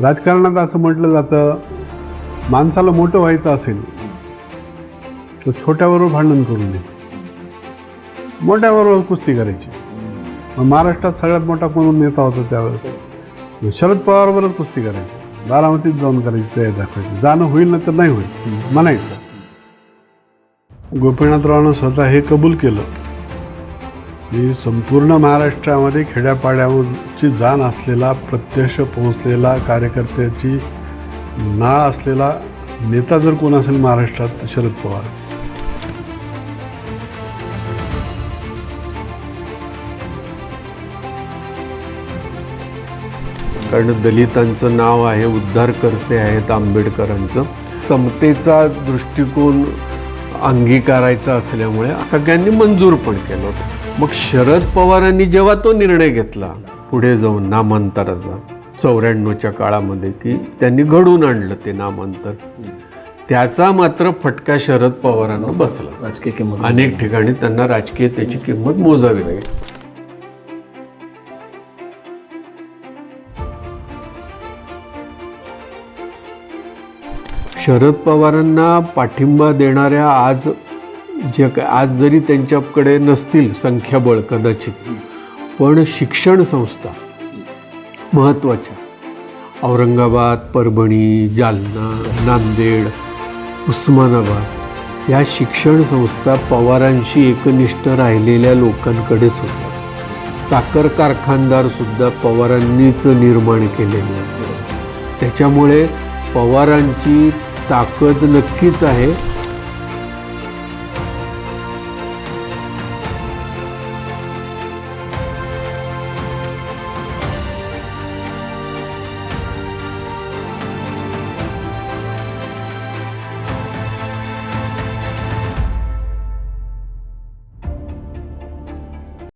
राजकारणात असं म्हटलं जातं माणसाला मोठं व्हायचं असेल तर छोट्याबरोबर भांडण करू नये मोठ्याबरोबर कुस्ती करायची. मग महाराष्ट्रात सगळ्यात मोठा कोण नेता होता त्यावेळेस? शरद पवारबरोबर कुस्ती करायची. बारामतीत जाऊन करायची तयारी दाखवायची. जाणं होईल ना तर नाही होईल. म्हणायचं. गोपीनाथरावानं स्वतः हे कबूल केलं. की संपूर्ण महाराष्ट्रामध्ये खेड्यापाड्याची जाण असलेला प्रत्यक्ष पोहोचलेला कार्यकर्त्याची नाळ असलेला नेता जर कोण असेल महाराष्ट्रात शरद पवार. कारण दलितांचं नाव आहे उद्धारकर्ते आहेत आंबेडकरांचं. समतेचा दृष्टिकोन अंगीकारायचा असल्यामुळे सगळ्यांनी मंजूर पण केलं होतं. मग शरद पवारांनी जेव्हा तो निर्णय घेतला पुढे जाऊन नामांतराचा चौऱ्याण्णवच्या काळामध्ये की त्यांनी घडून आणलं ते नामांतर त्याचा मात्र फटका शरद पवारांना बसला. राजकीय किंमत अनेक ठिकाणी त्यांना राजकीय त्याची किंमत मोजावी लागेल. शरद पवारांना पाठिंबा देणाऱ्या आज जे काय आज जरी त्यांच्याकडे नसतील संख्याबळ कदाचित पण शिक्षण संस्था महत्त्वाच्या. औरंगाबाद परभणी जालना नांदेड उस्मानाबाद या शिक्षण संस्था पवारांशी एकनिष्ठ राहिलेल्या लोकांकडेच होत्या. साखर कारखानदारसुद्धा पवारांनीच निर्माण केलेले होते. त्याच्यामुळे पवारांची ताकद नक्कीच आहे.